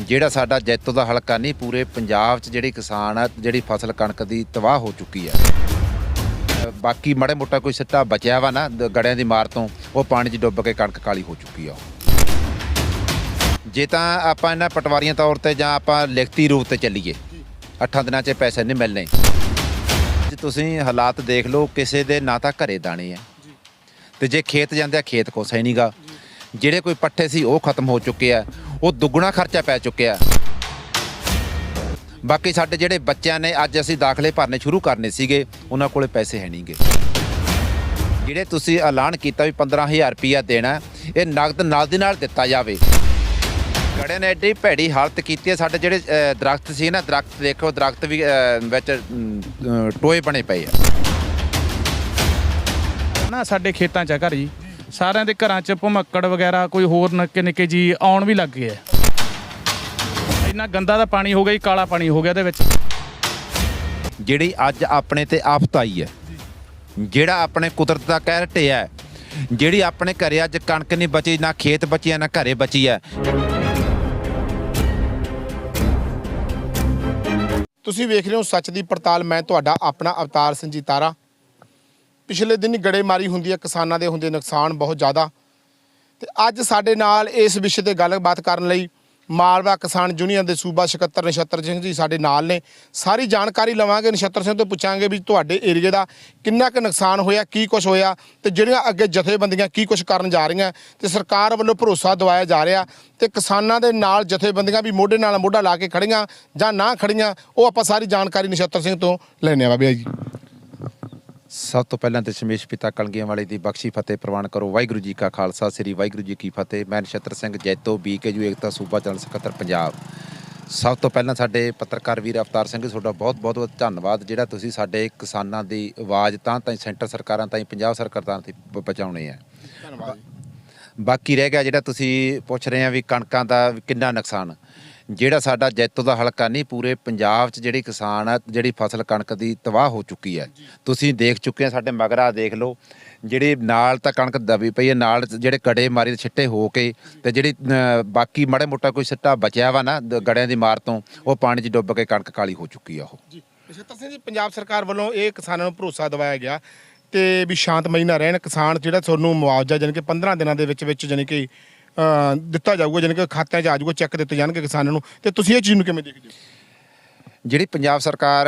ਜਿਹੜਾ ਸਾਡਾ ਜੈਤੋ ਦਾ ਹਲਕਾ ਨਹੀਂ, ਪੂਰੇ ਪੰਜਾਬ 'ਚ ਜਿਹੜੀ ਕਿਸਾਨ ਆ, ਜਿਹੜੀ ਫਸਲ ਕਣਕ ਦੀ ਤਬਾਹ ਹੋ ਚੁੱਕੀ ਆ। ਬਾਕੀ ਮਾੜੇ ਮੋਟਾ ਕੋਈ ਸਿੱਟਾ ਬਚਿਆ ਵਾ ਨਾ, ਦ- ਗੜਿਆਂ ਦੀ ਮਾਰ ਤੋਂ, ਉਹ ਪਾਣੀ 'ਚ ਡੁੱਬ ਕੇ ਕਣਕ ਕਾਲੀ ਹੋ ਚੁੱਕੀ ਆ ਜੇ ਤਾਂ ਆਪਾਂ ਇਹਨਾਂ ਪਟਵਾਰੀਆਂ ਤੌਰ ਤੇ ਜਾਂ ਆਪਾਂ ਲਿਖਤੀ ਰੂਪ ਤੇ ਚੱਲੀਏ, ਅੱਠਾਂ ਦਿਨਾਂ 'ਚ ਪੈਸੇ ਨਹੀਂ ਮਿਲਣੇ। ਜੇ ਤੁਸੀਂ ਹਾਲਾਤ ਦੇਖ ਲਓ, ਕਿਸੇ ਦੇ ਨਾ ਤਾਂ ਘਰੇ ਦਾਣੇ ਆ। ਤੇ ਜੇ ਖੇਤ ਜਾਂਦੇ ਆ, ਖੇਤ ਕੋਸਾ ਹੀ ਨਹੀਂਗਾ ਜਿਹੜੇ ਕੋਈ ਪੱਠੇ ਸੀ, ਉਹ ਖਤਮ ਹੋ ਚੁੱਕੇ ਆ। ਉਹ ਦੁੱਗਣਾ ਖਰਚਾ ਪੈ ਚੁੱਕਿਆ। ਬਾਕੀ ਸਾਡੇ ਜਿਹੜੇ ਬੱਚਿਆਂ ਨੇ ਅੱਜ ਅਸੀਂ ਦਾਖਲੇ ਭਰਨੇ ਸ਼ੁਰੂ ਕਰਨੇ ਸੀਗੇ ਉਹਨਾਂ ਕੋਲੇ ਪੈਸੇ ਹੈ ਨਹੀਂਗੇ। ਜਿਹੜੇ ਤੁਸੀਂ ਐਲਾਨ ਕੀਤਾ ਵੀ 15000 ਰੁਪਇਆ ਦੇਣਾ ਇਹ ਨਗਦ ਨਾਲ ਦੀ ਨਾਲ ਦਿੱਤਾ ਜਾਵੇ। ਗੜੇ ਨੇ ਐਡੀ ਭੈੜੀ ਹਾਲਤ ਕੀਤੀ ਹੈ ਸਾਡੇ ਜਿਹੜੇ ਅ, ਦਰਖਤ ਸੀ ਨਾ ਦਰਖਤ ਦੇਖੋ ਦਰਖਤ ਵੀ ਵਿੱਚ ਟੋਏ ਬਣੇ ਪਏ ਆ। ਨਾ ਸਾਡੇ ਖੇਤਾਂ 'ਚ ਆ ਘਰ ਜੀ। ਸਾਰਿਆਂ ਦੇ ਘਰਾਂ 'ਚ ਭਮੱਕੜ ਵਗੈਰਾ ਕੋਈ ਹੋਰ ਨਿੱਕੇ ਨਿੱਕੇ ਜੀ ਆਉਣ ਵੀ ਲੱਗ ਗਏ ਆ ਇੰਨਾ ਗੰਦਾ ਦਾ ਪਾਣੀ ਹੋ ਗਿਆ ਜੀ ਕਾਲਾ ਪਾਣੀ ਹੋ ਗਿਆ ਇਹਦੇ ਵਿੱਚ। ਜਿਹੜੀ ਅੱਜ ਆਪਣੇ ਤੇ ਆਫਤ ਆਈ ਹੈ ਜਿਹੜਾ ਆਪਣੇ ਕੁਦਰਤ ਦਾ ਕਹਿਰ ਢਿਆ ਹੈ ਜਿਹੜੀ ਆਪਣੇ ਘਰੇ ਅੱਜ ਕਣਕ ਨਹੀਂ ਬਚੀ ਨਾ ਖੇਤ ਬਚਿਆ ਨਾ ਘਰੇ ਬਚੀ ਹੈ। ਤੁਸੀਂ ਵੇਖ ਰਹੇ ਹੋ ਸੱਚ ਦੀ ਪੜਤਾਲ। ਮੈਂ ਤੁਹਾਡਾ ਆਪਣਾ ਅਵਤਾਰ ਸੰਜੀਤਾਰਾ ਪਿਛਲੇ ਦਿਨ ਗੜੇਮਾਰੀ ਹੁੰਦੀ ਹੈ, ਕਿਸਾਨਾਂ ਦੇ ਹੁੰਦੇ ਨੁਕਸਾਨ ਬਹੁਤ ਜ਼ਿਆਦਾ। ਤੇ ਅੱਜ ਸਾਡੇ ਨਾਲ ਇਸ ਵਿਸ਼ੇ ਤੇ ਗੱਲਬਾਤ ਕਰਨ ਲਈ ਮਾਲਵਾ ਕਿਸਾਨ ਯੂਨੀਅਨ ਦੇ ਸੂਬਾ ਸਕੱਤਰ ਨਛੱਤਰ ਸਿੰਘ ਜੀ ਸਾਡੇ ਨਾਲ ਨੇ। ਸਾਰੀ ਜਾਣਕਾਰੀ ਲਵਾਂਗੇ, ਨਛੱਤਰ ਸਿੰਘ ਤੋਂ ਪੁੱਛਾਂਗੇ ਵੀ ਤੁਹਾਡੇ ਏਰੀਏ ਦਾ ਕਿੰਨਾ ਕੁ ਨੁਕਸਾਨ ਹੋਇਆ, ਕੀ ਕੁਝ ਹੋਇਆ ਤੇ ਜਿਹੜੀਆਂ ਅੱਗੇ ਜਥੇਬੰਦੀਆਂ ਕੀ ਕੁਝ ਕਰਨ ਜਾ ਰਹੀਆਂ ਤੇ ਸਰਕਾਰ ਵੱਲੋਂ ਭਰੋਸਾ ਦਵਾਇਆ ਜਾ ਰਿਹਾ ਤੇ ਕਿਸਾਨਾਂ ਦੇ ਨਾਲ ਜਥੇਬੰਦੀਆਂ ਵੀ ਮੋਢੇ ਨਾਲ ਮੋਢਾ ਲਾ ਕੇ ਖੜੀਆਂ ਜਾਂ ਨਾ ਖੜੀਆਂ, ਉਹ ਆਪਾਂ ਸਾਰੀ ਜਾਣਕਾਰੀ ਨਛੱਤਰ ਸਿੰਘ ਤੋਂ ਲੈਣੇ ਆ ਬਾਬਾ ਜੀ। ਸਭ ਤੋਂ ਪਹਿਲਾਂ ਤੇ ਸ਼ਮੇਸ਼ ਪਿਤਾ ਕਲਗੀਆਂ ਵਾਲੇ ਦੀ ਬਖਸ਼ੀ ਫਤਿਹ ਪ੍ਰਵਾਨ ਕਰੋ। ਵਾਹਿਗੁਰੂ ਜੀ ਕਾ ਖਾਲਸਾ ਸ੍ਰੀ ਵਾਹਿਗੁਰੂ ਜੀ ਕੀ ਫਤਿਹ। ਮੈਂ ਨਛੱਤਰ ਸਿੰਘ ਜੈਤੋ ਬੀਕੇਯੂ ਏਕਤਾ ਸੂਬਾ ਜਨਰਲ ਸਕੱਤਰ ਪੰਜਾਬ। ਸਭ ਤੋਂ ਪਹਿਲਾਂ ਸਾਡੇ ਪੱਤਰਕਾਰ ਵੀਰ ਅਵਤਾਰ ਸਿੰਘ ਤੁਹਾਡਾ ਬਹੁਤ ਬਹੁਤ ਬਹੁਤ ਧੰਨਵਾਦ। ਜਿਹੜਾ ਤੁਸੀਂ ਸਾਡੇ ਕਿਸਾਨਾਂ ਦੀ ਆਵਾਜ਼ ਤਾਂ ਤਾਂ ਸੈਂਟਰ ਸਰਕਾਰਾਂ ਤਾਈਂ ਪੰਜਾਬ ਸਰਕਾਰਾਂ ਪ- ਪਹੁੰਚਾਉਣੇ ਆ। ਧੰਨਵਾਦ ਬਾਕੀ ਰਹਿ ਗਿਆ ਜਿਹੜਾ ਤੁਸੀਂ ਪੁੱਛ ਰਹੇ ਆ ਵੀ ਕਣਕਾਂ ਦਾ ਕਿੰਨਾ ਨੁਕਸਾਨ। ਜਿਹੜਾ ਸਾਡਾ ਜੈਤੋ ਦਾ ਹਲਕਾ ਨਹੀਂ ਪੂਰੇ ਪੰਜਾਬ 'ਚ ਜਿਹੜੀ ਕਿਸਾਨ ਆ ਜਿਹੜੀ ਫਸਲ ਕਣਕ ਦੀ ਤਬਾਹ ਹੋ ਚੁੱਕੀ ਹੈ। ਤੁਸੀਂ ਦੇਖ ਚੁੱਕੇ ਆ ਸਾਡੇ ਮਗਰਾ ਦੇਖ ਲਓ ਜਿਹੜੀ ਨਾਲ ਤਾਂ ਕਣਕ ਦਬੀ ਪਈ ਹੈ ਨਾਲ ਜਿਹੜੇ ਕੜੇ ਮਾਰੀ ਦੇ ਛਿੱਟੇ ਹੋ ਕੇ ਤੇ ਜਿਹੜੀ ਬਾਕੀ ਮਾੜੇ ਮੋਟਾ ਕੋਈ ਸਿੱਟਾ ਬਚਿਆ ਵਾ ਨਾ ਗੜਿਆਂ ਦੀ ਮਾਰ ਤੋਂ ਉਹ ਪਾਣੀ 'ਚ ਡੁੱਬ ਕੇ ਕਣਕ ਕਾਲੀ ਹੋ ਚੁੱਕੀ ਆ ਉਹ। ਜੀ। ਨਛੱਤਰ ਸਿੰਘ ਜੀ ਪੰਜਾਬ ਸਰਕਾਰ ਵੱਲੋਂ ਇਹ ਕਿਸਾਨਾਂ ਨੂੰ ਭਰੋਸਾ ਦਿਵਾਇਆ ਗਿਆ ਤੇ ਵੀ ਸ਼ਾਂਤਮਈ ਨਾ ਰਹਿਣ। ਕਿਸਾਨ ਜਿਹੜਾ ਤੁਹਾਨੂੰ ਮੁਆਵਜ਼ਾ ਜਾਣੀ ਕਿ 15 ਦਿਨਾਂ ਦੇ ਵਿੱਚ ਵਿੱਚ ਜਾਣੀ ਕਿ ਅ, ਦਿੱਤਾ ਜਾਊਗਾ ਜਾਣੀ ਕਿ ਖਾਤਿਆਂ 'ਚ ਆ ਜਾਊਗਾ ਚੈੱਕ ਦਿੱਤੇ ਜਾਣਗੇ ਕਿਸਾਨਾਂ ਨੂੰ। ਤੇ ਤੁਸੀਂ ਇਹ ਚੀਜ਼ ਨੂੰ ਕਿਵੇਂ ਦੇਖਦੇ ਹੋ? ਜਿਹੜੀ ਪੰਜਾਬ ਸਰਕਾਰ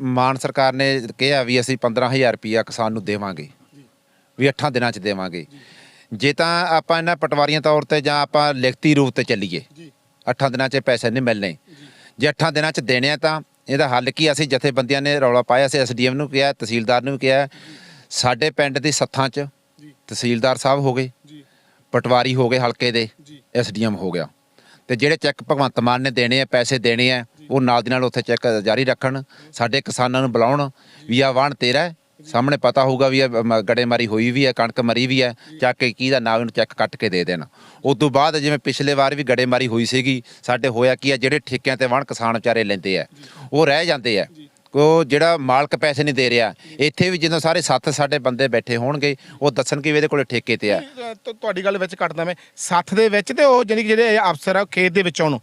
ਮਾਨ ਸਰਕਾਰ ਨੇ ਕਿਹਾ ਵੀ ਅਸੀਂ 15000 ਰੁਪਇਆ ਕਿਸਾਨ ਨੂੰ ਦੇਵਾਂਗੇ ਵੀ 8 ਦਿਨਾਂ ਚ ਦੇਵਾਂਗੇ। ਜੇ ਤਾਂ ਆਪਾਂ ਇਹਨਾਂ ਪਟਵਾਰੀਆਂ ਤੌਰ ਤੇ ਜਾਂ ਆਪਾਂ ਲਿਖਤੀ ਰੂਪ ਤੇ ਚੱਲੀਏ ਜੀ। 8 ਦਿਨਾਂ ਚ ਪੈਸੇ ਨਹੀਂ ਮਿਲਣੇ। ਜੇ 8 ਦਿਨਾਂ ਚ ਦੇਣੇ ਆ ਤਾਂ ਇਹਦਾ ਹੱਲ ਕੀ? ਅਸੀਂ ਜਥੇਬੰਦੀਆਂ ਨੇ ਰੌਲਾ ਪਾਇਆ ਸੀ ਐਸਡੀਐਮ ਨੂੰ ਕਿਹਾ ਤਹਿਸੀਲਦਾਰ ਨੂੰ ਵੀ ਕਿਹਾ ਸਾਡੇ ਪਿੰਡ ਦੀ ਸੱਥਾਂ ਚ ਤਹਿਸੀਲਦਾਰ ਸਾਹਿਬ ਹੋ ਗਏ। ਜੀ। ਪਟਵਾਰੀ ਹੋ ਗਏ ਹਲਕੇ ਦੇ ਐਸਡੀਐਮ ਹੋ ਗਿਆ। ਤੇ ਜਿਹੜੇ ਚੈੱਕ ਭਗਵੰਤ ਮਾਨ ਨੇ ਦੇਣੇ ਆ ਪੈਸੇ ਦੇਣੇ ਆ ਉਹ ਨਾਲ ਦੀ ਨਾਲ ਉੱਥੇ ਚੈੱਕ ਜਾਰੀ ਰੱਖਣ ਸਾਡੇ ਕਿਸਾਨਾਂ ਨੂੰ ਬੁਲਾਉਣ ਵੀ ਆ ਵਾਹਣ ਤੇਰਾ ਹੈ। ਸਾਹਮਣੇ ਪਤਾ ਹੋਊਗਾ ਵੀ ਗੜੇਮਾਰੀ ਹੋਈ ਵੀ ਹੈ ਕਣਕ ਮਰੀ ਵੀ ਹੈ ਚੱਕ ਕੇ ਕੀ ਦਾ ਨਾਮ ਇਹਨੂੰ ਚੈੱਕ ਕੱਟ ਕੇ ਦੇ ਦੇਣ। ਉਸ ਤੋਂ ਬਾਅਦ ਜਿਵੇਂ ਪਿਛਲੇ ਵਾਰ ਵੀ ਗੜੇਮਾਰੀ ਹੋਈ ਸੀਗੀ ਸਾਡੇ ਹੋਇਆ ਕੀ ਆ ਜਿਹੜੇ ਠੇਕਿਆਂ ਤੇ ਵਾਹਣ ਕਿਸਾਨ ਵਿਚਾਰੇ ਲੈਂਦੇ ਆ ਉਹ ਰਹਿ ਜਾਂਦੇ ਆ। ਉਹ ਜਿਹੜਾ ਮਾਲਕ ਪੈਸੇ ਨਹੀਂ ਦੇ ਰਿਹਾ ਇੱਥੇ ਵੀ ਜਦੋਂ ਸਾਰੇ ਸੱਤ ਸਾਡੇ ਬੰਦੇ ਬੈਠੇ ਹੋਣਗੇ ਉਹ ਦੱਸਣਗੇ ਵੀ ਇਹਦੇ ਕੋਲੇ ਠੇਕੇ ਤੇ ਆ। ਤੁਹਾਡੀ ਗੱਲ ਵਿੱਚ ਕੱਟਦਾ ਮੈਂ ਸੱਥ ਦੇ ਵਿੱਚ ਤੇ ਉਹ ਕਿ ਜਿਹੜੇ ਅਫਸਰ ਆ ਉਹ ਖੇਤ ਦੇ ਵਿੱਚ ਆਉਣ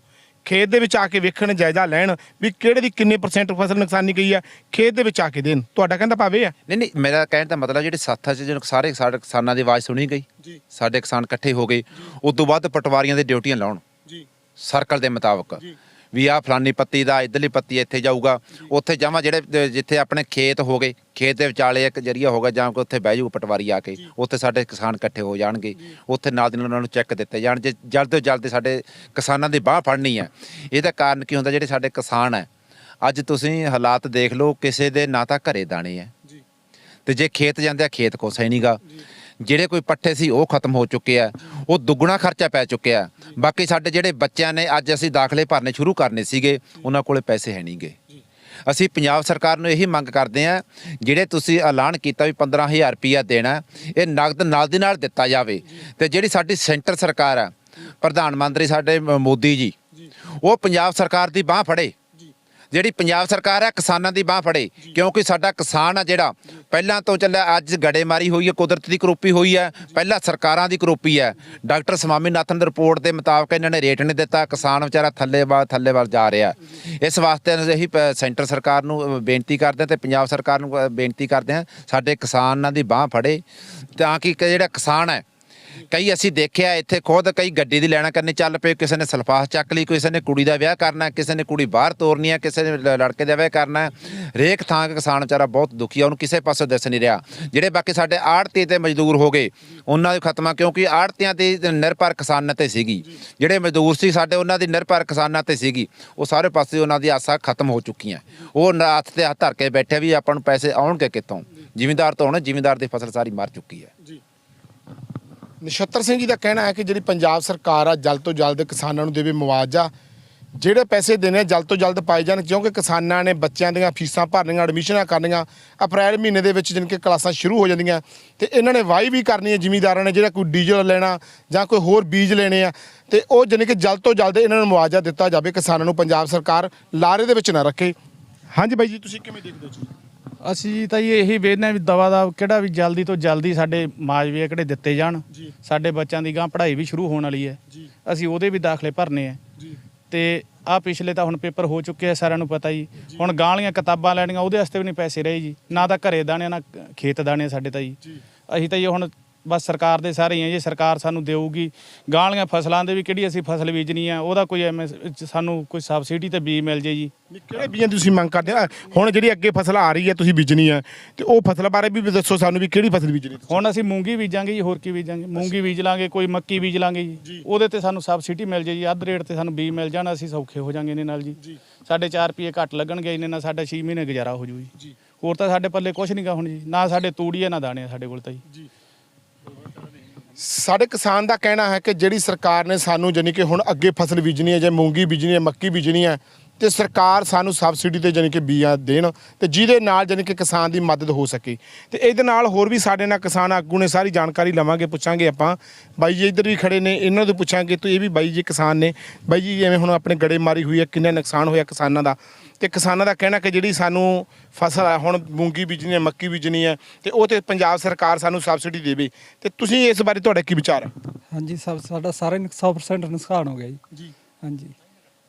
ਖੇਤ ਦੇ ਵਿੱਚ ਆ ਕੇ ਵੇਖਣ ਜਾਇਜ਼ਾ ਲੈਣ ਵੀ ਕਿਹੜੇ ਦੀ ਕਿੰਨੇ ਪਰਸੈਂਟ ਫਸਲ ਨੁਕਸਾਨੀ ਗਈ ਆ ਖੇਤ ਦੇ ਵਿੱਚ ਆ ਕੇ ਦੇਣ। ਤੁਹਾਡਾ ਕਹਿੰਦਾ ਭਾਵੇਂ ਆ? ਨਹੀਂ ਨਹੀਂ ਮੇਰਾ ਕਹਿਣ ਦਾ ਮਤਲਬ ਜਿਹੜੇ ਸਾਥਾਂ 'ਚ ਜਦੋਂ ਸਾਰੇ ਸਾਡੇ ਕਿਸਾਨਾਂ ਦੀ ਆਵਾਜ਼ ਸੁਣੀ ਗਈ। ਸਾਡੇ ਕਿਸਾਨ ਇਕੱਠੇ ਹੋ ਗਏ। ਉਸ ਤੋਂ ਬਾਅਦ ਪਟਵਾਰੀਆਂ ਦੇ ਡਿਊਟੀਆਂ ਲਾਉਣ। ਜੀ। ਸਰਕਲ ਦੇ ਮੁਤਾਬਕ। ਜੀ। ਵੀ ਆ ਫਲਾਨੀ ਪੱਤੀ ਦਾ ਇਧਰਲੀ ਪੱਤੀ ਇੱਥੇ ਜਾਊਗਾ। ਉੱਥੇ ਜਾਵਾਂ ਜਿਹੜੇ ਜਿੱਥੇ ਆਪਣੇ ਖੇਤ ਹੋ ਗਏ ਖੇਤ ਦੇ ਵਿਚਾਲੇ ਇੱਕ ਜਰੀਆ ਹੋਗਾ ਜਾਂ ਕੋਈ ਉੱਥੇ ਬਹਿ ਜਾਊ ਪਟਵਾਰੀ ਆ ਕੇ ਉੱਥੇ ਸਾਡੇ ਕਿਸਾਨ ਇਕੱਠੇ ਹੋ ਜਾਣਗੇ। ਉੱਥੇ ਨਾਲ ਦੀ ਨਾਲ ਉਹਨਾਂ ਨੂੰ ਚੈੱਕ ਦਿੱਤੇ ਜਾਣ। ਜੇ ਜਲਦ ਤੋਂ ਜਲਦ ਸਾਡੇ ਕਿਸਾਨਾਂ ਦੀ ਬਾਹ ਫੜਨੀ ਹੈ ਇਹਦਾ ਕਾਰਨ ਕੀ ਹੁੰਦਾ ਜਿਹੜੇ ਸਾਡੇ ਕਿਸਾਨ ਹੈ ਅੱਜ ਤੁਸੀਂ ਹਾਲਾਤ ਦੇਖ ਲਓ ਕਿਸੇ ਦੇ ਨਾ ਤਾਂ ਘਰੇ ਦਾਣੇ ਹੈ। ਤੇ ਜੇ ਖੇਤ ਜਾਂਦੇ ਆ ਖੇਤ ਕੋਸਾ ਹੀ ਨਹੀਂਗਾ ਜਿਹੜੇ ਕੋਈ ਪੱਠੇ ਸੀ ਉਹ ਖਤਮ ਹੋ ਚੁੱਕੇ ਆ, ਉਹ ਦੁੱਗਣਾ ਖਰਚਾ ਪੈ ਚੁੱਕਿਆ। ਬਾਕੀ ਸਾਡੇ ਜਿਹੜੇ ਬੱਚਿਆਂ ਨੇ ਅੱਜ ਅਸੀਂ ਦਾਖਲੇ ਭਰਨੇ ਸ਼ੁਰੂ ਕਰਨੇ ਸੀਗੇ, ਉਹਨਾਂ ਕੋਲੇ ਪੈਸੇ ਹੈ ਨਹੀਂਗੇ ਅਸੀਂ ਪੰਜਾਬ ਸਰਕਾਰ ਨੂੰ ਇਹੀ ਮੰਗ ਕਰਦੇ ਆ ਜਿਹੜੇ ਤੁਸੀਂ ਐਲਾਨ ਕੀਤਾ ਵੀ 15000 ਰੁਪਇਆ ਦੇਣਾ, ਇਹ ਨਗਦ ਨਾਲ ਦੀ ਨਾਲ ਦਿੱਤਾ ਜਾਵੇ। ਤੇ ਜਿਹੜੀ ਸਾਡੀ ਸੈਂਟਰ ਸਰਕਾਰ ਆ, ਪ੍ਰਧਾਨ ਮੰਤਰੀ ਸਾਡੇ ਮੋਦੀ ਜੀ, ਉਹ ਪੰਜਾਬ ਸਰਕਾਰ ਦੀ ਬਾਹ ਫੜੇ। ਜਿਹੜੀ ਪੰਜਾਬ ਸਰਕਾਰ ਹੈ ਕਿਸਾਨਾਂ ਦੀ ਬਾਹ ਫੜੇ। ਕਿਉਂਕਿ ਸਾਡਾ ਕਿਸਾਨ ਆ ਜਿਹੜਾ ਪਹਿਲਾਂ ਤੋਂ ਚੱਲਿਆ ਅੱਜ ਗੜੇਮਾਰੀ ਹੋਈ ਹੈ ਕੁਦਰਤ ਦੀ ਕਰੋਪੀ ਹੋਈ ਹੈ ਪਹਿਲਾਂ ਸਰਕਾਰਾਂ ਦੀ ਕਰੋਪੀ ਹੈ। ਡਾਕਟਰ ਸਵਾਮੀਨਾਥਨ ਦੀ ਰਿਪੋਰਟ ਦੇ ਮੁਤਾਬਕ ਇਹਨਾਂ ਨੇ ਰੇਟ ਨਹੀਂ ਦਿੱਤਾ ਕਿਸਾਨ ਵਿਚਾਰਾ ਥੱਲੇ ਵਾ ਥੱਲੇ ਵੱਲ ਜਾ ਰਿਹਾ। ਇਸ ਵਾਸਤੇ ਅਸੀਂ ਸੈਂਟਰ ਸਰਕਾਰ ਨੂੰ ਬੇਨਤੀ ਕਰਦੇ ਹਾਂ ਤੇ ਪੰਜਾਬ ਸਰਕਾਰ ਨੂੰ ਬੇਨਤੀ ਕਰਦੇ ਹਾਂ ਸਾਡੇ ਕਿਸਾਨਾਂ ਦੀ ਬਾਹ ਫੜੇ। ਤਾਂ ਕ- ਜਿਹੜਾ ਕਿਸਾਨ ਹੈ ਕਈ ਅਸੀਂ ਦੇਖਿਆ ਇੱਥੇ ਖੁਦ ਕਈ ਗੱਡੀ ਦੀ ਲੈਣਾ ਕਰਨੀ ਚੱਲ ਪਏ, ਕਿਸੇ ਨੇ ਸਲਫਾਸ ਚੱਕ ਲਈ, ਕਿਸੇ ਨੇ ਕੁੜੀ ਦਾ ਵਿਆਹ ਕਰਨਾ, ਕਿਸੇ ਨੇ ਕੁੜੀ ਬਾਹਰ ਤੋਰਨੀ ਹੈ ਕਿਸੇ ਨੇ ਲ- ਲੜਕੇ ਦਾ ਵਿਆਹ ਕਰਨਾ। ਹੈ। ਹਰੇਕ ਥਾਂ ਤੇ ਕਿਸਾਨ ਵਿਚਾਰਾ ਬਹੁਤ ਦੁਖੀ ਆ, ਉਹਨੂੰ ਕਿਸੇ ਪਾਸੇ ਦਿਸ ਨਹੀਂ ਰਿਹਾ। ਜਿਹੜੇ ਬਾਕੀ ਸਾਡੇ ਆੜਤੀ ਤੇ ਮਜ਼ਦੂਰ ਹੋ ਗਏ, ਉਹਨਾਂ ਦੀ ਖਤਮਾ ਕਿਉਂਕਿ ਆੜਤੀਆਂ ਦੀ ਨਿਰਭਰ ਕਿਸਾਨਾਂ ਤੇ ਸੀਗੀ। ਜਿਹੜੇ ਮਜ਼ਦੂਰ ਸੀ ਸਾਡੇ, ਉਹਨਾਂ ਦੀ ਨਿਰਭਰ ਕਿਸਾਨਾਂ ਤੇ ਸੀਗੀ। ਉਹ ਸਾਰੇ ਪਾਸੇ ਉਹਨਾਂ ਦੀ ਆਸਾਂ ਖਤਮ ਹੋ ਚੁੱਕੀਆਂ। ਉਹ ਨਾ ਹੱਥ ਤੇ ਹੱਥ ਧਰ ਕੇ ਬੈਠੇ ਵੀ ਆਪਾਂ ਨੂੰ ਪੈਸੇ ਆਉਣਗੇ ਕਿੱਥੋਂ? ਜ਼ਿਮੀਂਦਾਰ ਤੋਂ ਆਉਣ ਜ਼ਿਮੀਂਦਾਰ ਦੀ ਫਸਲ ਸਾਰੀ ਮਰ ਚੁੱਕੀ ਹੈ। ਨਛੱਤਰ ਸਿੰਘ ਜੀ ਦਾ ਕਹਿਣਾ ਹੈ ਕਿ ਜਿਹੜੀ ਪੰਜਾਬ ਸਰਕਾਰ ਆ ਜਲਦ ਤੋਂ ਜਲਦ ਕਿਸਾਨਾਂ ਨੂੰ ਦੇਵੇ ਮੁਆਵਜ਼ਾ। ਜਿਹੜੇ ਪੈਸੇ ਦੇਣੇ ਆ, ਜਲਦ ਤੋਂ ਜਲਦ ਪਾਏ ਜਾਣ ਕਿਉਂਕਿ ਕਿਸਾਨਾਂ ਨੇ ਬੱਚਿਆਂ ਦੀਆਂ ਫੀਸਾਂ ਭਰਨੀਆਂ ਐਡਮਿਸ਼ਨਾਂ ਕਰਨੀਆਂ ਅਪ੍ਰੈਲ ਮਹੀਨੇ ਦੇ ਵਿੱਚ ਜਿਨ ਕਿ ਕਲਾਸਾਂ ਸ਼ੁਰੂ ਹੋ ਜਾਂਦੀਆਂ। ਤੇ ਇਹਨਾਂ ਨੇ ਵਾਈ ਵੀ ਕਰਨੀ ਹੈ ਜ਼ਿਮੀਦਾਰਾਂ ਨੇ ਜਿਹੜਾ ਕੋਈ ਡੀਜ਼ਲ ਲੈਣਾ ਜਾਂ ਕੋਈ ਹੋਰ ਬੀਜ ਲੈਣੇ ਆ ਤੇ ਉਹ ਜਾਣੀ ਕਿ ਜਲਦ ਤੋਂ ਜਲਦ ਇਹਨਾਂ ਨੂੰ ਮੁਆਵਜ਼ਾ ਦਿੱਤਾ ਜਾਵੇ। ਕਿਸਾਨਾਂ ਨੂੰ ਪੰਜਾਬ ਸਰਕਾਰ ਲਾਰੇ ਦੇ ਵਿੱਚ ਨਾ ਰੱਖੇ। ਹਾਂਜੀ ਬਾਈ ਜੀ ਤੁਸੀਂ ਕਿਵੇਂ ਦੇਖਦੇ ਹੋ ਜੀ? ਅਸੀਂ ਤਾਂ ਜੀ ਇਹੀ ਵੇਖਦੇ ਹਾਂ ਵੀ ਦਵਾ ਦਾ ਕਿਹੜਾ ਵੀ ਜਲਦੀ ਤੋਂ ਜਲਦੀ ਸਾਡੇ ਮਾਜਵੇ ਕਿਹੜੇ ਦਿੱਤੇ ਜਾਣ। ਜੀ। ਸਾਡੇ ਬੱਚਿਆਂ ਦੀ ਗਾਂ ਪੜ੍ਹਾਈ ਵੀ ਸ਼ੁਰੂ ਹੋਣ ਵਾਲੀ ਹੈ। ਜੀ। ਅਸੀਂ ਉਹਦੇ ਵੀ ਦਾਖਲੇ ਭਰਨੇ ਆ ਜੀ। ਤੇ ਆ ਪਿਛਲੇ ਤਾਂ ਹੁਣ ਪੇਪਰ ਹੋ ਚੁੱਕੇ ਆ ਸਾਰਿਆਂ ਨੂੰ ਪਤਾ ਜੀ। ਹੁਣ ਗਾਂ ਵਾਲੀਆਂ ਕਿਤਾਬਾਂ ਲੈਣੀਆਂ ਉਹਦੇ ਵਾਸਤੇ ਵੀ ਨਹੀਂ ਪੈਸੇ ਰਹੇ ਜੀ। ਨਾ ਤਾਂ ਘਰੇ ਦਾਣੇ ਨਾ ਖੇਤ ਦਾਣੇ ਸਾਡੇ ਤਾਂ ਜੀ। ਜੀ। ਅਸੀਂ ਤਾਂ ਜੀ ਹੁਣ ਬਸ ਸਰਕਾਰ ਦੇ ਸਾਰੇ ਹੀ ਆ ਜੀ ਸਰਕਾਰ ਸਾਨੂੰ ਦੇਊਗੀ ਗਾਂ ਵਾਲੀਆਂ ਫਸਲਾਂ ਦੇ ਵੀ ਕਿਹੜੀ ਅਸੀਂ ਫਸਲ ਬੀਜਣੀ ਆ ਉਹਦਾ ਕੋਈ ਐਵੇਂ ਸ- ਸਾਨੂੰ ਕੋਈ ਸਬਸਿਡੀ ਤੇ ਬੀਜ ਮਿਲ ਜੇ ਜੀ। ਕਿਹੜੇ ਬੀਜਾਂ ਤੁਸੀਂ ਮੰਗ ਕਰਦੇ ਆ? ਹੁਣ ਜਿਹੜੀ ਅੱਗੇ ਫਸਲ ਆ ਰਹੀ ਹੈ ਤੁਸੀਂ ਬੀਜਣੀ ਹੈ ਤੇ ਉਹ ਫਸਲ ਬਾਰੇ ਵੀ ਦੱਸੋ ਸਾਨੂੰ ਵੀ ਕਿਹੜੀ ਫਸਲ ਬੀਜਣੀ? ਹੁਣ ਅਸੀਂ ਮੂੰਗੀ ਬੀਜਾਂਗੇ ਜੀ ਹੋਰ ਕੀ ਬੀਜਾਂਗੇ? ਮੂੰਗੀ ਬੀਜ ਲਾਂਗੇ ਕੋਈ ਮੱਕੀ ਬੀਜ ਲਾਂਗੇ ਜੀ। ਉਹਦੇ ਤੇ ਸਾਨੂੰ ਸਬਸਿਡੀ ਮਿਲ ਜੇ ਜੀ ਅੱਧ ਰੇਟ ਤੇ ਸਾਨੂੰ ਬੀਜ ਮਿਲ ਜਾਣ ਅਸੀਂ ਸੌਖੇ ਹੋ ਜਾਾਂਗੇ ਇਹਦੇ ਨਾਲ ਜੀ। ਸਾਡੇ 4 ਰੁਪਏ ਘੱਟ ਲੱਗਣਗੇ ਇਹਨੇ ਨਾਲ ਸਾਡਾ 6 ਮਹੀਨੇ ਗੁਜ਼ਾਰਾ ਹੋ ਜੂ ਜੀ। ਹੋਰ ਤਾਂ ਸਾਡੇ ਪੱਲੇ ਕੁਝ ਨਹੀਂਗਾ ਹੁਣ ਜੀ ਨਾ ਸਾਡੇ ਤੂੜੀ ਹੈ ਨਾ ਦਾਣੇ ਆ ਸਾਡੇ ਕੋਲ ਤਾਂ ਜੀ। ਸਾਡੇ ਕਿਸਾਨ ਦਾ ਕਹਿਣਾ ਹੈ ਕਿ ਜਿਹੜੀ ਸਰਕਾਰ ਨੇ ਸਾਨੂੰ ਜਾਨੀ ਕਿ ਹੁਣ ਅੱਗੇ ਫਸਲ ਬੀਜਣੀ ਹੈ, ਜੇ ਮੂੰਗੀ ਬੀਜਣੀ ਹੈ, ਮੱਕੀ ਬੀਜਣੀ ਹੈ ਤੇ ਸਰਕਾਰ ਸਾਨੂੰ ਸਬਸਿਡੀ ਤੇ ਜਾਨੀ ਕਿ ਬੀਜਾਂ ਦੇਣ ਤੇ ਜਿਹਦੇ ਨਾਲ ਜਾਨੀ ਕਿ ਕਿਸਾਨ ਦੀ ਮਦਦ ਹੋ ਸਕੇ। ਤੇ ਇਹਦੇ ਨਾਲ ਹੋਰ ਵੀ ਸਾਡੇ ਨਾਲ ਕਿਸਾਨ ਆਗੂ ਨੇ ਸਾਰੀ ਜਾਣਕਾਰੀ ਲਵਾਂਗੇ ਪੁੱਛਾਂਗੇ ਆਪਾਂ। ਬਾਈ ਜੀ ਇੱਧਰ ਵੀ ਖੜੇ ਨੇ ਇਹਨਾਂ ਤੋਂ ਪੁੱਛਾਂਗੇ ਤੇ ਇਹ ਵੀ ਬਾਈ ਜੀ ਕਿਸਾਨ ਨੇ। ਬਾਈ ਜੀ ਜਿਵੇਂ ਹੁਣ ਆਪਣੇ ਗੜੇ ਮਾਰੀ ਹੋਈ ਹੈ ਕਿੰਨਾ ਨੁਕਸਾਨ ਹੋਇਆ ਕਿਸਾਨਾਂ ਦਾ। ਤੇ ਕਿਸਾਨਾਂ ਦਾ ਕਹਿਣਾ ਕਿ ਜਿਹੜੀ ਸਾਨੂੰ ਫਸਲ ਹੈ ਹੁਣ ਮੂੰਗੀ ਬੀਜਣੀ ਹੈ ਮੱਕੀ ਬੀਜਣੀ ਹੈ ਤੇ ਉਹ ਤੇ ਪੰਜਾਬ ਸਰਕਾਰ ਸਾਨੂੰ ਸਬਸਿਡੀ ਦੇਵੇ। ਤੇ ਤੁਸੀਂ ਇਸ ਬਾਰੇ ਤੁਹਾਡਾ ਕੀ ਵਿਚਾਰ ਹੈ ਹਾਂਜੀ ਸਭ ਸਾਡਾ ਸਾਰੇ 100% ਨੁਕਸਾਨ ਹੋ ਗਿਆ ਜੀ। ਜੀ। ਹਾਂਜੀ।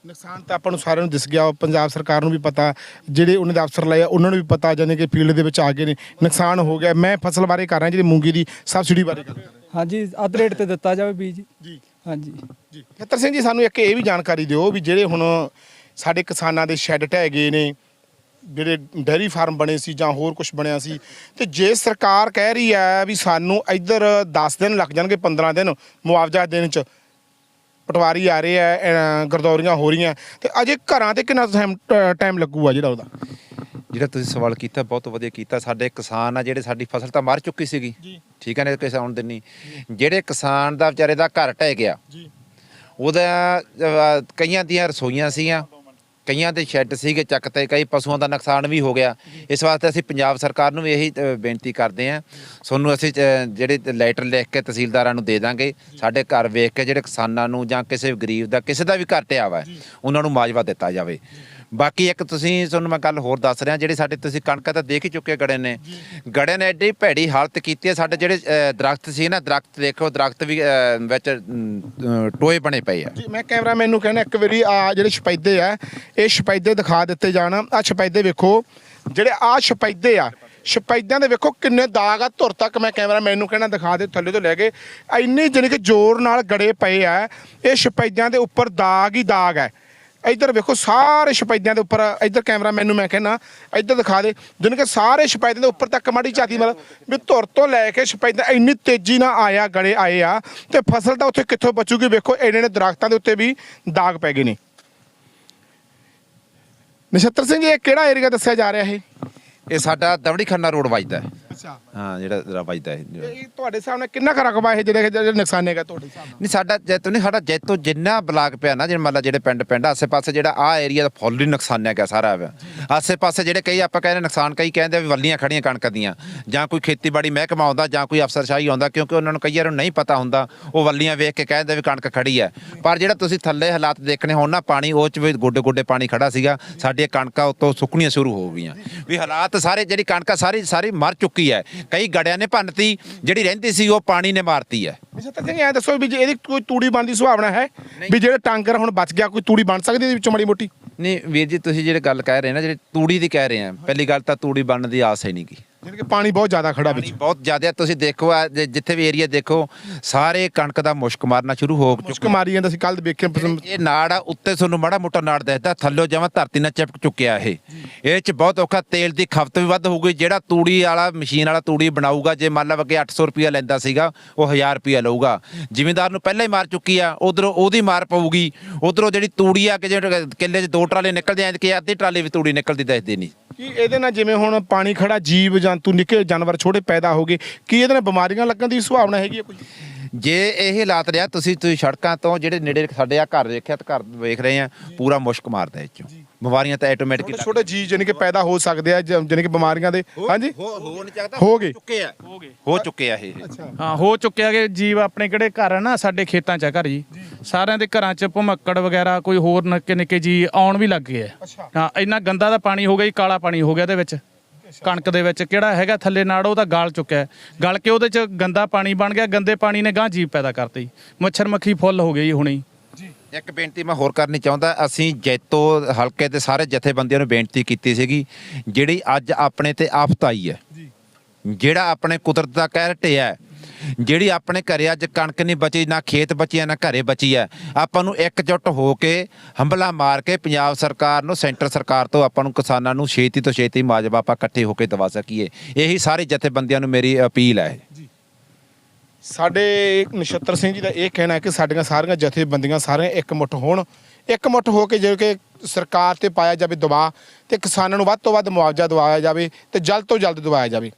ਨੁਕਸਾਨ ਤਾਂ ਆਪਾਂ ਨੂੰ ਸਾਰਿਆਂ ਨੂੰ ਦਿਸ ਗਿਆ ਪੰਜਾਬ ਸਰਕਾਰ ਨੂੰ ਵੀ ਪਤਾ ਜਿਹੜੇ ਉਹਨਾਂ ਦੇ ਅਫਸਰ ਲਏ ਆ, ਉਹਨਾਂ ਨੂੰ ਵੀ ਪਤਾ ਜਾਨੇ ਕਿ ਫੀਲਡ ਦੇ ਵਿੱਚ ਆ ਗਏ ਨੇ ਨੁਕਸਾਨ ਹੋ ਗਿਆ। ਮੈਂ ਫਸਲ ਬਾਰੇ ਕਰ ਰਿਹਾ ਜਿਹੜੀ ਮੂੰਗੀ ਦੀ ਸਬਸਿਡੀ ਬਾਰੇ ਕਰ ਰਿਹਾ। ਹਾਂਜੀ ਅੱਧ ਰੇਟ ਤੇ ਦਿੱਤਾ ਜਾਵੇ ਬੀਜ। ਜੀ। ਹਾਂਜੀ। ਜੀ। ਖੇਤਰ ਸਿੰਘ ਜੀ ਸਾਨੂੰ ਇੱਕ ਇਹ ਵੀ ਜਾਣਕਾਰੀ ਦਿਓ ਵੀ ਜਿਹੜੇ ਹੁਣ ਸਾਡੇ ਕਿਸਾਨਾਂ ਦੇ ਸ਼ੈੱਡ ਢਹਿ ਗਏ ਨੇ ਜਿਹੜੇ ਡੈਰੀ ਫਾਰਮ ਬਣੇ ਸੀ ਜਾਂ ਹੋਰ ਕੁਝ ਬਣਿਆ ਸੀ ਤੇ ਜੇ ਸਰਕਾਰ ਕਹਿ ਰਹੀ ਹੈ ਵੀ ਸਾਨੂੰ ਇੱਧਰ 10 ਦਿਨ ਲੱਗ ਜਾਣਗੇ 15 ਦਿਨ ਮੁਆਵਜ਼ਾ ਦੇਣ ਚ ਪਟਵਾਰੀ ਆ ਰਹੇ ਆ ਗਰਦੌਰੀਆਂ ਹੋ ਰਹੀਆਂ। ਤੇ ਅਜੇ ਘਰਾਂ ਤੇ ਕਿੰਨਾ ਟਾਈਮ ਲੱਗੂਗਾ ਜਿਹੜਾ ਉਹਦਾ? ਜਿਹੜਾ ਤੁਸੀਂ ਸਵਾਲ ਕੀਤਾ ਬਹੁਤ ਵਧੀਆ ਕੀਤਾ। ਸਾਡੇ ਕਿਸਾਨ ਆ ਜਿਹੜੇ ਸਾਡੀ ਫਸਲ ਤਾਂ ਮਰ ਚੁੱਕੀ ਸੀਗੀ। ਠੀਕ ਹੈ ਨੇ ਕਿਸੇ ਆਉਣ ਦਿੰਨੀ ਜਿਹੜੇ ਕਿਸਾਨ ਦਾ ਵਿਚਾਰੇ ਦਾ ਘਰ ਢਹਿ ਗਿਆ। ਜੀ। ਉਹਦਾ ਕਈਆਂ ਦੀਆਂ ਰਸੋਈਆਂ ਸੀਗੀਆਂ। ਕਈਆਂ ਦੇ ਸ਼ੈੱਡ ਸੀਗੇ ਚੱਕ ਤੇ ਕਈ ਪਸ਼ੂਆਂ ਦਾ ਨੁਕਸਾਨ ਵੀ ਹੋ ਗਿਆ। ਇਸ ਵਾਸਤੇ ਅਸੀਂ ਪੰਜਾਬ ਸਰਕਾਰ ਨੂੰ ਵੀ ਇਹੀ ਅਹ, ਬੇਨਤੀ ਕਰਦੇ ਹਾਂ। ਤੁਹਾਨੂੰ ਅਸੀਂ ਅਹ, ਜਿਹੜੇ ਲੈਟਰ ਲਿਖ ਕੇ ਤਹਿਸੀਲਦਾਰਾਂ ਨੂੰ ਦੇ ਦਾਂਗੇ ਸਾਡੇ ਘਰ ਵੇਖ ਕੇ ਜਿਹੜੇ ਕਿਸਾਨਾਂ ਨੂੰ ਜਾਂ ਕਿਸੇ ਗਰੀਬ ਦਾ ਕਿਸੇ ਦਾ ਵੀ ਘਰ ਢਿਆ ਵਾ ਉਹਨਾਂ ਨੂੰ ਮਾਜਵਾ ਦਿੱਤਾ ਜਾਵੇ। ਬਾਕੀ ਇੱਕ ਤੁਸੀਂ ਤੁਹਾਨੂੰ ਮੈਂ ਗੱਲ ਹੋਰ ਦੱਸ ਰਿਹਾ ਜਿਹੜੇ ਸਾਡੇ ਤੁਸੀਂ ਕਣਕਾਂ ਤਾਂ ਦੇਖ ਹੀ ਚੁੱਕੇ ਗੜੇ ਨੇ। ਗੜੇ ਨੇ ਐਡੀ ਭੈੜੀ ਹਾਲਤ ਕੀਤੀ ਹੈ ਸਾਡੇ ਜਿਹੜੇ ਅਹ, ਦਰਖਤ ਸੀ ਨਾ ਦਰਖਤ ਦੇਖੋ ਦਰਖਤ ਵੀ ਅਹ, ਵਿੱਚ ਅਮ, ਅਹ, ਟੋਏ ਬਣੇ ਪਏ ਆ। ਜੀ ਮੈਂ ਕੈਮਰਾਮੈਨ ਨੂੰ ਕਹਿਣਾ ਇੱਕ ਵਾਰੀ ਆ ਜਿਹੜੇ ਸ਼ਪੈਦੇ ਆ ਇਹ ਸ਼ਪੈਦੇ ਦਿਖਾ ਦਿੱਤੇ ਜਾਣ। ਆ ਸ਼ਪੈਦੇ ਵੇਖੋ। ਜਿਹੜੇ ਆ ਸ਼ਪੈਦੇ ਆ, ਸ਼ਪੈਦਿਆਂ ਦੇ ਵੇਖੋ ਕਿੰਨੇ ਦਾਗ ਆ। ਧੁਰ ਤੱਕ ਮੈਂ ਕੈਮਰਾਮੈਨ ਨੂੰ ਕਹਿਣਾ ਦਿਖਾ ਦੇ, ਥੱਲੇ ਤੋਂ ਲੈ ਕੇ। ਇੰਨੇ ਜਾਣੀ ਕਿ ਜ਼ੋਰ ਨਾਲ ਗੜੇ ਪਏ ਆ। ਇਹ ਸ਼ਪੈਦਿਆਂ ਦੇ ਉੱਪਰ ਦਾਗ ਹੀ ਦਾਗ ਹੈ ਇੱਧਰ ਵੇਖੋ ਸਾਰੇ ਸ਼ਪੈਦਿਆਂ ਦੇ ਉੱਪਰ, ਇੱਧਰ ਕੈਮਰਾਮੈਨ ਨੂੰ ਮੈਂ ਕਹਿਣਾ, ਇੱਧਰ ਦਿਖਾ ਦੇ। ਜਾਣੀ ਕਿ ਸਾਰੇ ਸ਼ਪੈਦਿਆਂ ਦੇ ਉੱਪਰ ਤੱਕ ਮਾੜੀ ਝਾਤੀ ਮਤਲਬ ਵੀ ਧੁਰ ਤੋਂ ਲੈ ਕੇ ਸ਼ਪੈਦਾਂ ਇੰਨੀ ਤੇਜ਼ੀ ਨਾਲ ਆਇਆ, ਗੜੇ ਆਏ ਆ। ਤੇ ਫਸਲ ਤਾਂ ਉੱਥੇ ਕਿੱਥੋਂ ਬਚੂਗੀ ਵੇਖੋ ਇੰਨੇ ਨੇ ਦਰਖਤਾਂ ਦੇ ਉੱਤੇ ਵੀ ਦਾਗ ਪੈ ਗਏ ਨੇ। ਨਛੱਤਰ ਸਿੰਘ, ਇਹ ਕਿਹੜਾ ਏਰੀਆ ਦੱਸਿਆ ਜਾ ਰਿਹਾ ਇਹ? ਇਹ ਸਾਡਾ ਦਵੜੀ ਖੰਨਾ ਰੋਡ ਵੱਜਦਾ ਹੈ। ਅੱਛਾ। ਹਾਂ ਜਿਹੜਾ ਜਿਹੜਾ ਵੱਜਦਾ ਇਹ ਇਹ ਤੁਹਾਡੇ ਸਾਹਮਣੇ ਕਿੰਨਾ ਕੁ ਰਕਬਾ ਇਹ ਜਿਹੜੇ ਜਿਹੜੇ ਨੁਕਸਾਨ ਹੈਗਾ ਤੁਹਾਡੇ ਹਿਸਾਬ ਨਾਲ? ਨਹੀਂ ਸਾਡਾ ਜੈਤੋ ਨਹੀਂ ਸਾਡਾ ਜੈਤੋ ਜਿੰਨਾ ਬਲਾਕ ਪਿਆ ਨਾ ਜਿਵੇਂ ਮੰਨ ਲਾ ਜਿਹੜੇ ਪਿੰਡ ਪਿੰਡ ਆਸੇ ਪਾਸੇ ਜਿਹੜਾ ਆ ਏਰੀਆ ਦਾ ਫੁੱਲ ਹੀ ਨੁਕਸਾਨਿਆ ਗਿਆ ਸਾਰਾ ਵਾ। ਆਸੇ ਪਾਸੇ ਜਿਹੜੇ ਕਈ ਆਪਾਂ ਕਹਿੰਦੇ ਨੁਕਸਾਨ ਕਈ ਕਹਿੰਦੇ ਵੀ ਵੱਲੀਆਂ ਖੜੀਆਂ ਕਣਕ ਦੀਆਂ। ਜਾਂ ਕੋਈ ਖੇਤੀਬਾੜੀ ਮਹਿਕਮਾ ਆਉਂਦਾ ਜਾਂ ਕੋਈ ਅਫਸਰਸ਼ਾਹੀ ਆਉਂਦਾ ਕਿਉਂਕਿ ਉਹਨਾਂ ਨੂੰ ਕਈ ਵਾਰ ਨਹੀਂ ਪਤਾ ਹੁੰਦਾ ਉਹ ਵੱਲੀਆਂ ਵੇਖ ਕੇ ਕਹਿੰਦੇ ਵੀ ਕਣਕ ਖੜੀ ਹੈ। ਪਰ ਜਿਹੜਾ ਤੁਸੀਂ ਥੱਲੇ ਹਾਲਾਤ ਦੇਖਣੇ ਹੁਣ ਨਾ ਪਾਣੀ ਉਹ ਚ ਵੀ ਗੋਡੇ ਗੋਡੇ ਪਾਣੀ ਖੜਾ ਸੀਗਾ ਸਾਡੀਆਂ ਕਣਕਾਂ ਉੱਤੋਂ ਸੁੱਕਣੀਆਂ ਸ਼ੁਰੂ ਹੋ ਗਈਆਂ। ਵੀ ਹਾਲਾਤ ਸਾਰੇ ਜਿਹੜੀ ਕਣਕਾਂ ਸਾਰੀ ਸਾਰੀ ਮਰ ਚੁੱਕੀ ਹੈ। ਕਈ ਗੜਿਆਂ ਨੇ ਭੰਨਤੀ ਜਿਹੜੀ ਰਹਿੰਦੀ ਸੀ ਉਹ ਪਾਣੀ ਨੇ ਮਾਰਤੀ ਹੈ। ਨਛੱਤਰ ਸਿੰਘ ਐ ਦੱਸੋ ਵੀ ਜੇ ਇਹਦੀ ਕੋਈ ਤੂੜੀ ਬਣਨ ਦੀ ਸੁਭਾਵਨਾ ਹੈ ਵੀ ਜਿਹੜੇ ਟਾਂਕਰ ਹੁਣ ਬਚ ਗਿਆ ਕੋਈ ਤੂੜੀ ਬਣ ਸਕਦੀ ਇਹਦੇ ਵਿੱਚੋਂ ਮਾੜੀ ਮੋਟੀ? ਨਹੀਂ ਵੀਰ ਜੀ ਤੁਸੀਂ ਜਿਹੜੇ ਗੱਲ ਕਹਿ ਰਹੇ ਨਾ ਜਿਹੜੇ ਤੂੜੀ ਦੀ ਕਹਿ ਰਹੇ ਆ ਪਹਿਲੀ ਗੱਲ ਤਾਂ ਤੂੜੀ ਬਣਨ ਦੀ ਆਸ ਹੀ ਨਹੀਂ ਗੀ ਜਾਣੀ ਕਿ ਪਾਣੀ ਬਹੁਤ ਜ਼ਿਆਦਾ ਖੜਾ ਵਿੱਚ। ਪਾਣੀ ਬਹੁਤ ਜ਼ਿਆਦਾ ਹੈ। ਤੁਸੀਂ ਦੇਖੋ ਆ ਜਿ- ਜਿੱਥੇ ਵੀ ਏਰੀਆ ਦੇਖੋ ਸਾਰੇ ਕਣਕ ਦਾ ਮੁਸ਼ਕ ਮਾਰਨਾ ਸ਼ੁਰੂ ਹੋ ਮੁਸ਼ਕ ਚੁੱਕਾ। ਮਾਰੀ ਜਾਂਦਾ ਸੀ ਕੱਲ ਪਸੰਦ- ਇਹ ਨਾੜ ਆ ਉੱਤੇ ਤੁਹਾਨੂੰ ਮਾੜਾ ਮੋਟਾ ਨਾੜ ਦਿਸਦਾ ਥੱਲੇ ਜਮਾਂ ਧਰਤੀ ਨਾਲ ਚਿਪਕ ਚੁੱਕਿਆ ਇਹ। ਇਹ ਚ ਬਹੁਤ ਔਖਾ ਤੇਲ ਦੀ ਖਪਤ ਵੀ ਵੱਧ ਹੋਊਗੀ ਜਿਹੜਾ ਤੂੜੀ ਵਾਲਾ ਮਸ਼ੀਨ ਵਾਲਾ ਤੂੜੀ ਬਣਾਊਗਾ ਜੇ ਮੰਨ ਲਓ ਕਿ 800 ਰੁਪਿਆ ਲੈਂਦਾ ਸੀਗਾ ਉਹ 1000 ਰੁਪਿਆ ਲਊਗਾ। ਜ਼ਿਮੀਂਦਾਰ ਨੂੰ ਪਹਿਲਾਂ ਹੀ ਮਾਰ ਚੁੱਕੀ ਆ ਉਧਰੋਂ ਉਹਦੀ ਮਾਰ ਪਊਗੀ ਉਧਰੋਂ ਜਿਹੜੀ ਤੂੜੀ ਆ ਕਿ ਜਿਹੜੇ ਕਿੱਲੇ 'ਚ ਦੋ ਟਰਾਲੇ ਨਿਕਲਦੇ ਆਂ ਕਿ ਅੱਧੀ ਟਰਾਲੇ ਵੀ ਤੂੜੀ ਨਿਕਲਦੀ ਦੱਸਦੀ ਨਹੀਂ। ਕੀ ਇਹਦੇ ਨਾਲ ਜਿਵੇਂ ਹੁਣ ਪਾਣੀ ਖੜਾ ਜੀਵ ਜੰਤੂ ਨਿੱਕੇ ਜਾਨਵਰ ਛੋਟੇ ਪੈਦਾ ਹੋ ਗਏ ਕੀ ਇਹਦੇ ਨਾਲ ਬਿਮਾਰੀਆਂ ਲੱਗਣ ਦੀ ਸੁਭਾਵਨਾ ਹੈਗੀ ਹੈ ਕੋਈ? ਜੇ ਇਹ ਹਾਲਾਤ ਰਿਹਾ ਤੁਸੀਂ ਤੁਸੀਂ ਸੜਕਾਂ ਤੋਂ ਜਿਹੜੇ ਨੇੜੇ ਸਾਡੇ ਆ ਘਰ ਵੇਖਿਆ ਤਾਂ ਘਰ ਵੇਖ ਰਹੇ ਆ ਪੂਰਾ ਮੁਸ਼ਕ ਮਾਰਦਾ ਇਹ ਚੋਂ। ਬਿਮਾਰੀਆਂ ਤਾਂ ਆਟੋਮੈਟਿਕ ਛੋਟੇ ਛੋਟੇ ਜੀਵ ਜਾਨੀ ਕਿ ਪੈਦਾ ਹੋ ਸਕਦੇ ਆ ਜ- ਜਾਨੀ ਕਿ ਬਿਮਾਰੀਆਂ ਦੇ। ਹਾਂਜੀ? ਹੋ ਹੋ ਨਹੀਂ ਚਾਹਤਾ ਹੋ ਗਏ। ਚੁੱਕੇ ਆ। ਹੋ ਗਏ। ਹੋ ਚੁੱਕੇ ਆ ਇਹ। ਹਾਂ ਹੋ ਚੁੱਕਿਆ ਕਿ ਜੀਵ ਆਪਣੇ ਕਿਹੜੇ ਘਰ ਆ ਨਾ ਸਾਡੇ ਖੇਤਾਂ 'ਚ ਆ ਘਰ ਜੀ। ਸਾਰਿਆਂ ਦੇ ਘਰਾਂ 'ਚ ਭਮੱਕੜ ਵਗੈਰਾ ਕੋਈ ਹੋਰ ਨਿੱਕੇ ਨਿੱਕੇ ਜੀ ਆਉਣ ਵੀ ਲੱਗ ਗਏ ਆ। ਹਾਂ ਇੰਨਾ ਗੰਦਾ ਦਾ ਪਾਣੀ ਹੋ ਗਿਆ ਜੀ ਕਾਲਾ ਪਾਣੀ ਹੋ ਗਿਆ ਇਹਦੇ ਵਿੱਚ। ਕਣਕ ਦੇ ਵਿੱਚ ਕਿਹੜਾ ਹੈਗਾ ਥੱਲੇ ਨਾੜ ਉਹ ਤਾਂ ਗਲ ਚੁੱਕਿਆ ਹੈ। ਗਲ ਕੇ ਉਹਦੇ 'ਚ ਗੰਦਾ ਪਾਣੀ ਬਣ ਗਿਆ ਗੰਦੇ ਪਾਣੀ ਨੇ ਗਾਂ ਜੀਵ ਪੈਦਾ ਕਰਤੀ। ਮੱਛਰ ਮੱਖੀ ਫੁੱਲ ਹੋ ਗਈ ਹੁਣੀ ਇੱਕ ਬੇਨਤੀ ਮੈਂ ਹੋਰ ਕਰਨੀ ਚਾਹੁੰਦਾ ਅਸੀਂ ਜੈਤੋ ਹਲਕੇ ਦੇ ਸਾਰੇ ਜਥੇਬੰਦੀਆਂ ਨੂੰ ਬੇਨਤੀ ਕੀਤੀ ਸੀਗੀ ਜਿਹੜੀ ਅੱਜ ਆਪਣੇ ਤੇ ਆਫਤ ਆਈ ਹੈ। ਜਿਹੜਾ ਆਪਣੇ ਕੁਦਰਤ ਦਾ ਕਹਿਰ ਢਿਆ ਹੈ ਜਿਹੜੀ ਆਪਣੇ ਘਰੇ ਅੱਜ ਕਣਕ ਨਹੀਂ ਬਚੀ, ਨਾ ਖੇਤ ਬਚਿਆ ਨਾ ਘਰੇ ਬਚੀ ਹੈ, ਆਪਾਂ ਨੂੰ ਇਕਜੁੱਟ ਹੋ ਕੇ ਹੰਬਲਾ ਮਾਰ ਕੇ ਪੰਜਾਬ ਸਰਕਾਰ ਨੂੰ, ਸੈਂਟਰ ਸਰਕਾਰ ਤੋਂ ਆਪਾਂ ਨੂੰ ਕਿਸਾਨਾਂ ਨੂੰ ਛੇਤੀ ਤੋਂ ਛੇਤੀ ਮਾਜਵਾ ਆਪਾਂ ਇਕੱਠੇ ਹੋ ਕੇ ਦਵਾ ਸਕੀਏ। ਇਹੀ ਸਾਰੇ ਜਥੇਬੰਦੀਆਂ ਨੂੰ ਮੇਰੀ ਅਪੀਲ ਹੈ। ਸਾਡੇ ਨਛੱਤਰ ਸਿੰਘ ਜੀ ਦਾ ਇਹ ਕਹਿਣਾ ਹੈ ਕਿ ਸਾਡੀਆਂ ਸਾਰੀਆਂ ਜਥੇਬੰਦੀਆਂ ਸਾਰੀਆਂ ਇੱਕ ਮੁੱਠ ਹੋਣ। ਇੱਕ ਮੁੱਠ ਹੋ ਕੇ ਜੇ ਕਿ ਸਰਕਾਰ ਤੇ ਪਾਇਆ ਜਾਵੇ ਦਬਾਅ ਤੇ ਕਿਸਾਨਾਂ ਨੂੰ ਵੱਧ ਤੋਂ ਵੱਧ ਮੁਆਵਜ਼ਾ ਦਿਵਾਇਆ ਜਾਵੇ ਤੇ ਜਲਦ ਤੋਂ ਜਲਦ ਦਿਵਾਇਆ ਜਾਵੇ।